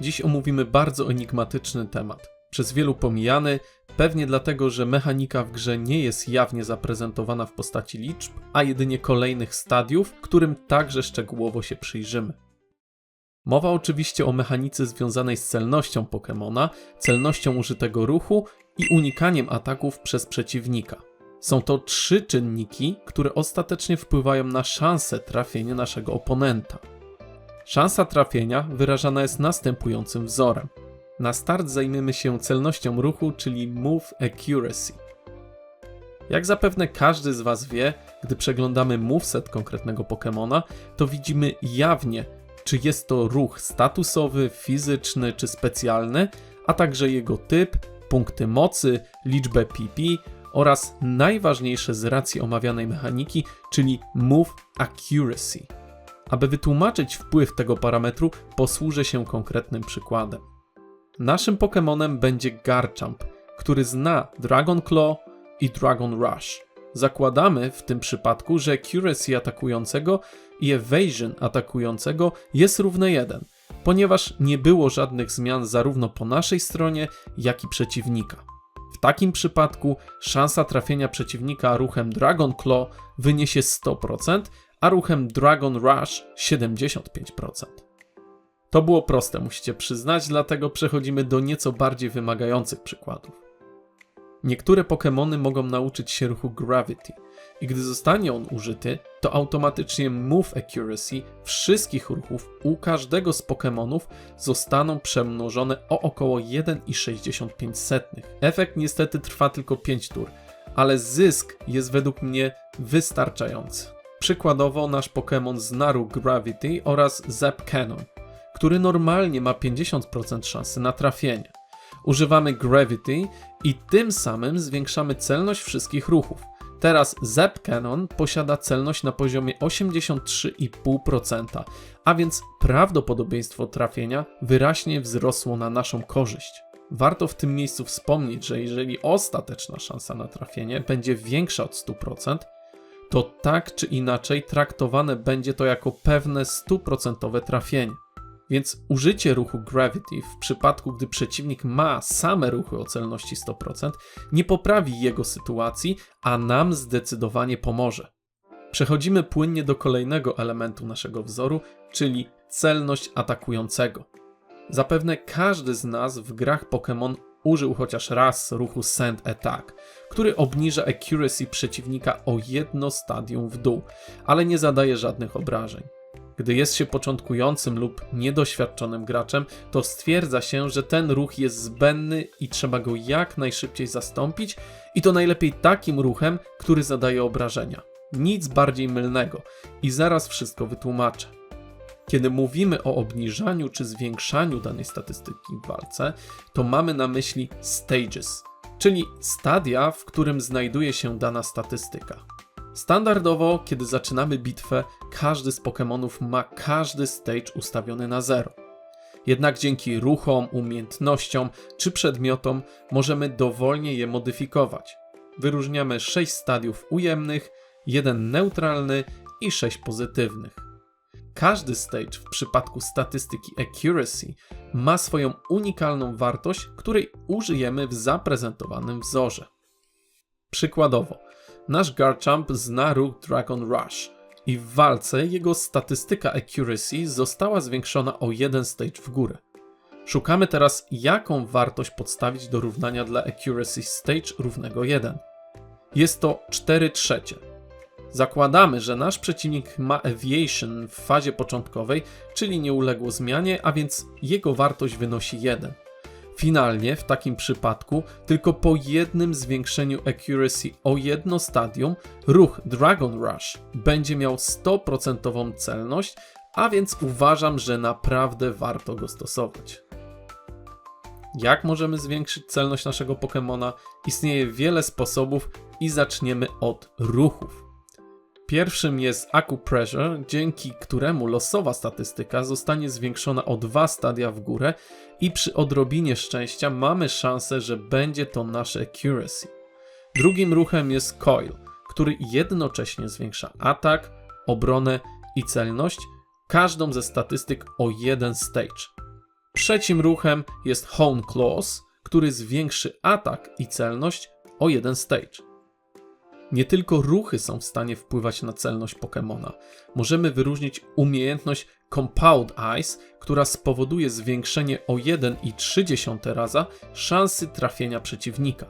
Dziś omówimy bardzo enigmatyczny temat. Przez wielu pomijany, pewnie dlatego, że mechanika w grze nie jest jawnie zaprezentowana w postaci liczb, a jedynie kolejnych stadiów, którym także szczegółowo się przyjrzymy. Mowa oczywiście o mechanice związanej z celnością Pokémona, celnością użytego ruchu i unikaniem ataków przez przeciwnika. Są to trzy czynniki, które ostatecznie wpływają na szansę trafienia naszego oponenta. Szansa trafienia wyrażana jest następującym wzorem. Na start zajmiemy się celnością ruchu, czyli Move Accuracy. Jak zapewne każdy z Was wie, gdy przeglądamy moveset konkretnego Pokémona, to widzimy jawnie, czy jest to ruch statusowy, fizyczny czy specjalny, a także jego typ, punkty mocy, liczbę PP oraz najważniejsze z racji omawianej mechaniki, czyli Move Accuracy. Aby wytłumaczyć wpływ tego parametru, posłużę się konkretnym przykładem. Naszym Pokémonem będzie Garchomp, który zna Dragon Claw i Dragon Rush. Zakładamy w tym przypadku, że accuracy atakującego i evasion atakującego jest równe 1, ponieważ nie było żadnych zmian zarówno po naszej stronie, jak i przeciwnika. W takim przypadku szansa trafienia przeciwnika ruchem Dragon Claw wyniesie 100%, a ruchem Dragon Rush 75%. To było proste, musicie przyznać, dlatego przechodzimy do nieco bardziej wymagających przykładów. Niektóre Pokémony mogą nauczyć się ruchu Gravity i gdy zostanie on użyty, to automatycznie Move Accuracy wszystkich ruchów u każdego z Pokémonów zostaną przemnożone o około 1,65. Efekt niestety trwa tylko 5 tur, ale zysk jest według mnie wystarczający. Przykładowo nasz Pokémon zna ruch Gravity oraz Zap Cannon, który normalnie ma 50% szansy na trafienie. Używamy Gravity i tym samym zwiększamy celność wszystkich ruchów. Teraz Zap Cannon posiada celność na poziomie 83,5%, a więc prawdopodobieństwo trafienia wyraźnie wzrosło na naszą korzyść. Warto w tym miejscu wspomnieć, że jeżeli ostateczna szansa na trafienie będzie większa od 100%, to tak czy inaczej traktowane będzie to jako pewne 100% trafienie. Więc użycie ruchu Gravity w przypadku, gdy przeciwnik ma same ruchy o celności 100%, nie poprawi jego sytuacji, a nam zdecydowanie pomoże. Przechodzimy płynnie do kolejnego elementu naszego wzoru, czyli celność atakującego. Zapewne każdy z nas w grach Pokémon użył chociaż raz ruchu Send Attack, który obniża accuracy przeciwnika o jedno stadium w dół, ale nie zadaje żadnych obrażeń. Gdy jest się początkującym lub niedoświadczonym graczem, to stwierdza się, że ten ruch jest zbędny i trzeba go jak najszybciej zastąpić, i to najlepiej takim ruchem, który zadaje obrażenia. Nic bardziej mylnego i zaraz wszystko wytłumaczę. Kiedy mówimy o obniżaniu czy zwiększaniu danej statystyki w walce, to mamy na myśli stages, czyli stadia, w którym znajduje się dana statystyka. Standardowo, kiedy zaczynamy bitwę, każdy z Pokémonów ma każdy stage ustawiony na zero. Jednak dzięki ruchom, umiejętnościom czy przedmiotom możemy dowolnie je modyfikować. Wyróżniamy 6 stadiów ujemnych, jeden neutralny i 6 pozytywnych. Każdy stage w przypadku statystyki accuracy ma swoją unikalną wartość, której użyjemy w zaprezentowanym wzorze. Przykładowo, nasz Garchomp zna ruch Dragon Rush i w walce jego statystyka accuracy została zwiększona o jeden stage w górę. Szukamy teraz, jaką wartość podstawić do równania dla accuracy stage równego 1. Jest to 4 trzecie. Zakładamy, że nasz przeciwnik ma aviation w fazie początkowej, czyli nie uległo zmianie, a więc jego wartość wynosi 1. Finalnie w takim przypadku tylko po jednym zwiększeniu accuracy o jedno stadium ruch Dragon Rush będzie miał 100% celność, a więc uważam, że naprawdę warto go stosować. Jak możemy zwiększyć celność naszego Pokémona? Istnieje wiele sposobów i zaczniemy od ruchów. Pierwszym jest Acupressure, dzięki któremu losowa statystyka zostanie zwiększona o dwa stadia w górę i przy odrobinie szczęścia mamy szansę, że będzie to nasze accuracy. Drugim ruchem jest Coil, który jednocześnie zwiększa atak, obronę i celność, każdą ze statystyk o jeden stage. Trzecim ruchem jest Hone Claws, który zwiększy atak i celność o jeden stage. Nie tylko ruchy są w stanie wpływać na celność Pokémona. Możemy wyróżnić umiejętność Compound Eyes, która spowoduje zwiększenie o 1,3 raza szansy trafienia przeciwnika.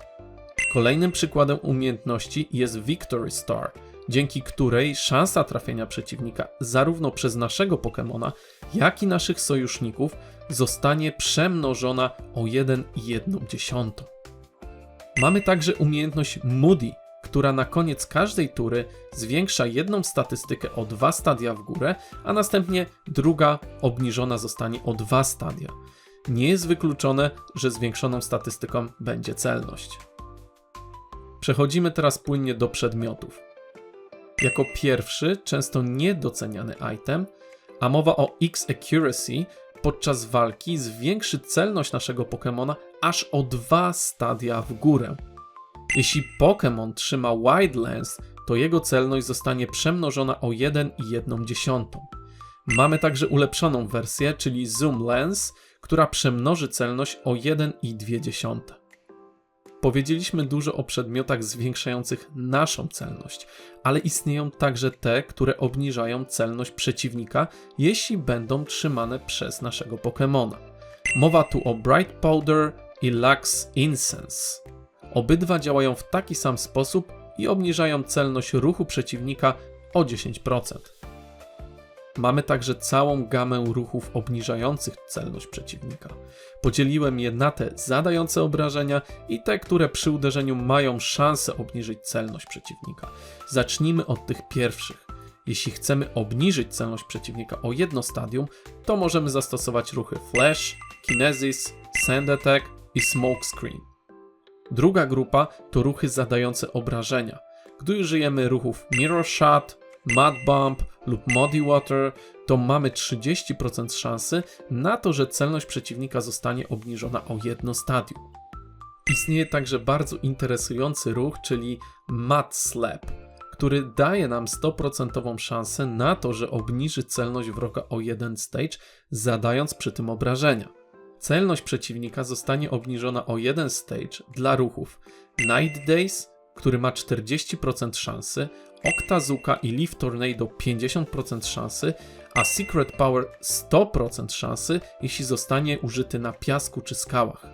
Kolejnym przykładem umiejętności jest Victory Star, dzięki której szansa trafienia przeciwnika zarówno przez naszego Pokémona, jak i naszych sojuszników zostanie przemnożona o 1,1. Mamy także umiejętność Moody, która na koniec każdej tury zwiększa jedną statystykę o dwa stadia w górę, a następnie druga obniżona zostanie o dwa stadia. Nie jest wykluczone, że zwiększoną statystyką będzie celność. Przechodzimy teraz płynnie do przedmiotów. Jako pierwszy, często niedoceniany item, a mowa o X Accuracy, podczas walki zwiększy celność naszego Pokémona aż o dwa stadia w górę. Jeśli Pokémon trzyma Wide Lens, to jego celność zostanie przemnożona o 1,1. Mamy także ulepszoną wersję, czyli Zoom Lens, która przemnoży celność o 1,2. Powiedzieliśmy dużo o przedmiotach zwiększających naszą celność, ale istnieją także te, które obniżają celność przeciwnika, jeśli będą trzymane przez naszego Pokémona. Mowa tu o Bright Powder i Lux Incense. Obydwa działają w taki sam sposób i obniżają celność ruchu przeciwnika o 10%. Mamy także całą gamę ruchów obniżających celność przeciwnika. Podzieliłem je na te zadające obrażenia i te, które przy uderzeniu mają szansę obniżyć celność przeciwnika. Zacznijmy od tych pierwszych. Jeśli chcemy obniżyć celność przeciwnika o jedno stadium, to możemy zastosować ruchy Flash, Kinesis, Sand Attack i Smoke Screen. Druga grupa to ruchy zadające obrażenia. Gdy użyjemy ruchów Mirror Shot, Mud Bump lub Muddy Water, to mamy 30% szansy na to, że celność przeciwnika zostanie obniżona o jedno stadium. Istnieje także bardzo interesujący ruch, czyli Mud Slap, który daje nam 100% szansę na to, że obniży celność wroga o jeden stage, zadając przy tym obrażenia. Celność przeciwnika zostanie obniżona o jeden stage dla ruchów Night Days, który ma 40% szansy, Octazuka i Leaf Tornado 50% szansy, a Secret Power 100% szansy, jeśli zostanie użyty na piasku czy skałach.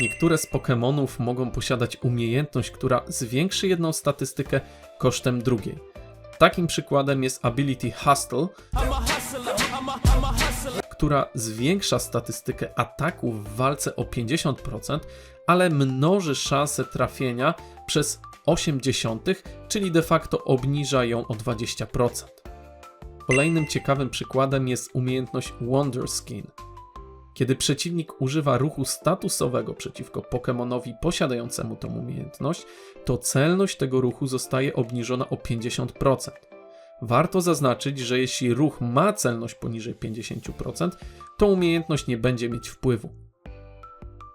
Niektóre z Pokémonów mogą posiadać umiejętność, która zwiększy jedną statystykę kosztem drugiej. Takim przykładem jest Ability Hustle, która zwiększa statystykę ataków w walce o 50%, ale mnoży szanse trafienia przez 0,8, czyli de facto obniża ją o 20%. Kolejnym ciekawym przykładem jest umiejętność Wonder Skin. Kiedy przeciwnik używa ruchu statusowego przeciwko Pokémonowi posiadającemu tę umiejętność, to celność tego ruchu zostaje obniżona o 50%. Warto zaznaczyć, że jeśli ruch ma celność poniżej 50%, to umiejętność nie będzie mieć wpływu.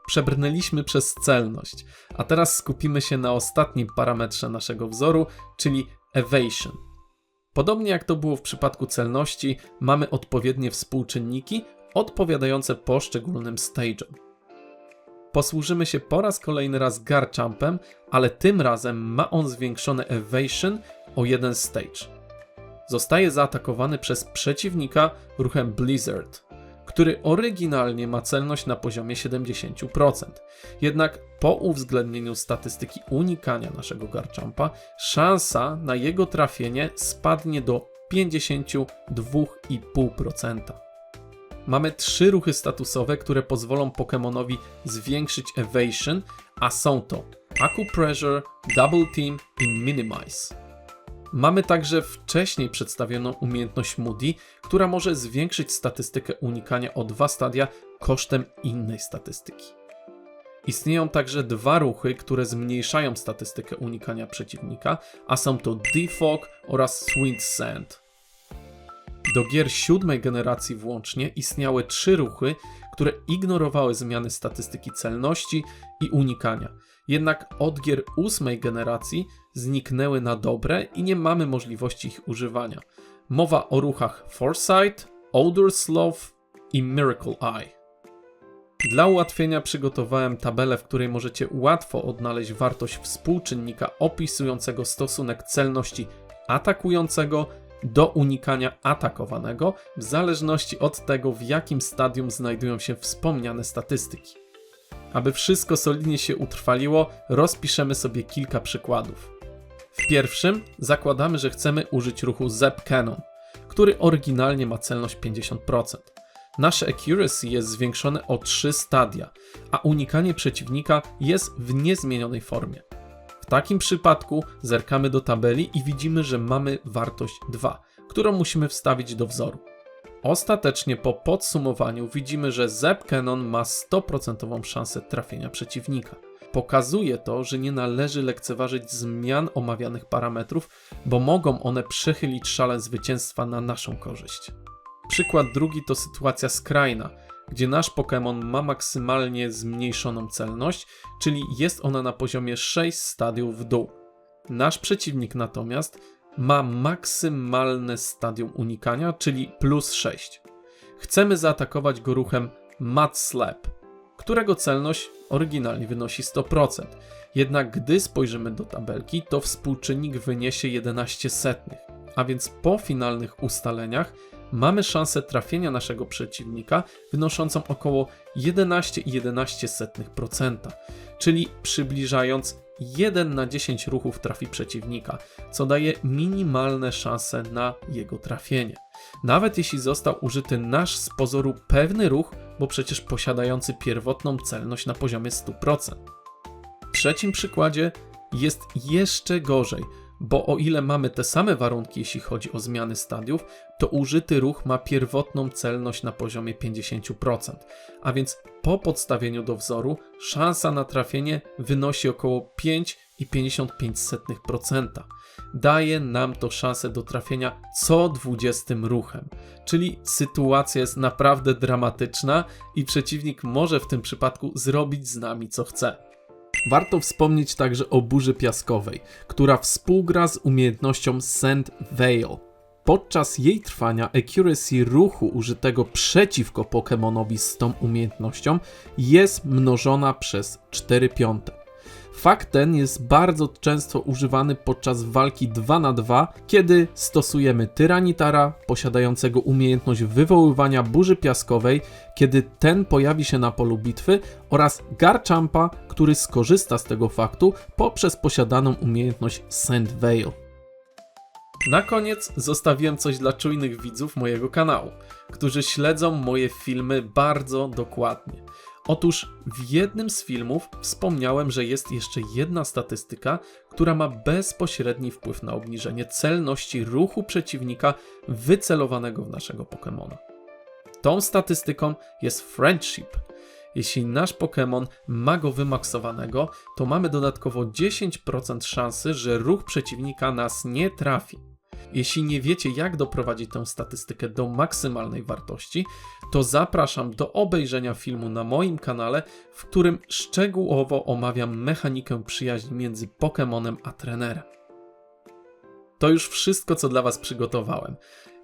Przebrnęliśmy przez celność, a teraz skupimy się na ostatnim parametrze naszego wzoru, czyli evasion. Podobnie jak to było w przypadku celności, mamy odpowiednie współczynniki odpowiadające poszczególnym stage'om. Posłużymy się po raz kolejny raz Garchampem, ale tym razem ma on zwiększone evasion o jeden stage zostaje zaatakowany przez przeciwnika ruchem Blizzard, który oryginalnie ma celność na poziomie 70%. Jednak po uwzględnieniu statystyki unikania naszego Garchampa, szansa na jego trafienie spadnie do 52,5%. Mamy trzy ruchy statusowe, które pozwolą Pokémonowi zwiększyć evasion, a są to Acupressure, Double Team i Minimize. Mamy także wcześniej przedstawioną umiejętność Moody, która może zwiększyć statystykę unikania o dwa stadia kosztem innej statystyki. Istnieją także dwa ruchy, które zmniejszają statystykę unikania przeciwnika, a są to Defog oraz Swind Sand. Do gier siódmej generacji włącznie istniały trzy ruchy, które ignorowały zmiany statystyki celności i unikania. Jednak od gier ósmej generacji zniknęły na dobre i nie mamy możliwości ich używania. Mowa o ruchach Foresight, Odor Sloth i Miracle Eye. Dla ułatwienia przygotowałem tabelę, w której możecie łatwo odnaleźć wartość współczynnika opisującego stosunek celności atakującego do unikania atakowanego, w zależności od tego, w jakim stadium znajdują się wspomniane statystyki. Aby wszystko solidnie się utrwaliło, rozpiszemy sobie kilka przykładów. W pierwszym zakładamy, że chcemy użyć ruchu Zep Cannon, który oryginalnie ma celność 50%. Nasze accuracy jest zwiększone o 3 stadia, a unikanie przeciwnika jest w niezmienionej formie. W takim przypadku zerkamy do tabeli i widzimy, że mamy wartość 2, którą musimy wstawić do wzoru. Ostatecznie po podsumowaniu widzimy, że Zep Cannon ma 100% szansę trafienia przeciwnika. Pokazuje to, że nie należy lekceważyć zmian omawianych parametrów, bo mogą one przechylić szale zwycięstwa na naszą korzyść. Przykład drugi to sytuacja skrajna, gdzie nasz Pokémon ma maksymalnie zmniejszoną celność, czyli jest ona na poziomie 6 stadiów w dół. Nasz przeciwnik natomiast ma maksymalne stadium unikania, czyli plus 6. Chcemy zaatakować go ruchem Mud Slap, którego celność oryginalnie wynosi 100%. Jednak gdy spojrzymy do tabelki, to współczynnik wyniesie 11 setnych, a więc po finalnych ustaleniach mamy szansę trafienia naszego przeciwnika wynoszącą około 11,11%, czyli przybliżając 1 na 10 ruchów trafi przeciwnika, co daje minimalne szanse na jego trafienie. Nawet jeśli został użyty nasz z pozoru pewny ruch, bo przecież posiadający pierwotną celność na poziomie 100%. W trzecim przykładzie jest jeszcze gorzej, bo o ile mamy te same warunki, jeśli chodzi o zmiany stadiów, to użyty ruch ma pierwotną celność na poziomie 50%, a więc po podstawieniu do wzoru szansa na trafienie wynosi około 5,55%. Daje nam to szansę do trafienia co 20 ruchem, czyli sytuacja jest naprawdę dramatyczna i przeciwnik może w tym przypadku zrobić z nami co chce. Warto wspomnieć także o burzy piaskowej, która współgra z umiejętnością Sand Veil. Podczas jej trwania accuracy ruchu użytego przeciwko Pokémonowi z tą umiejętnością jest mnożona przez 4 piąte. Fakt ten jest bardzo często używany podczas walki 2 na 2, kiedy stosujemy Tyranitara posiadającego umiejętność wywoływania burzy piaskowej, kiedy ten pojawi się na polu bitwy oraz Garchampa, który skorzysta z tego faktu poprzez posiadaną umiejętność Sand Veil. Na koniec zostawiłem coś dla czujnych widzów mojego kanału, którzy śledzą moje filmy bardzo dokładnie. Otóż w jednym z filmów wspomniałem, że jest jeszcze jedna statystyka, która ma bezpośredni wpływ na obniżenie celności ruchu przeciwnika wycelowanego w naszego Pokémona. Tą statystyką jest Friendship. Jeśli nasz Pokémon ma go wymaksowanego, to mamy dodatkowo 10% szansy, że ruch przeciwnika nas nie trafi. Jeśli nie wiecie, jak doprowadzić tę statystykę do maksymalnej wartości, to zapraszam do obejrzenia filmu na moim kanale, w którym szczegółowo omawiam mechanikę przyjaźni między Pokémonem a trenerem. To już wszystko, co dla Was przygotowałem.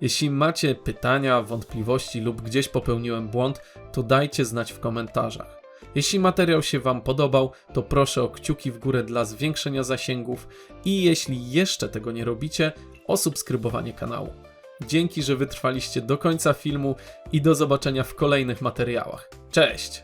Jeśli macie pytania, wątpliwości lub gdzieś popełniłem błąd, to dajcie znać w komentarzach. Jeśli materiał się Wam podobał, to proszę o kciuki w górę dla zwiększenia zasięgów i jeśli jeszcze tego nie robicie, o subskrybowanie kanału. Dzięki, że wytrwaliście do końca filmu i do zobaczenia w kolejnych materiałach. Cześć!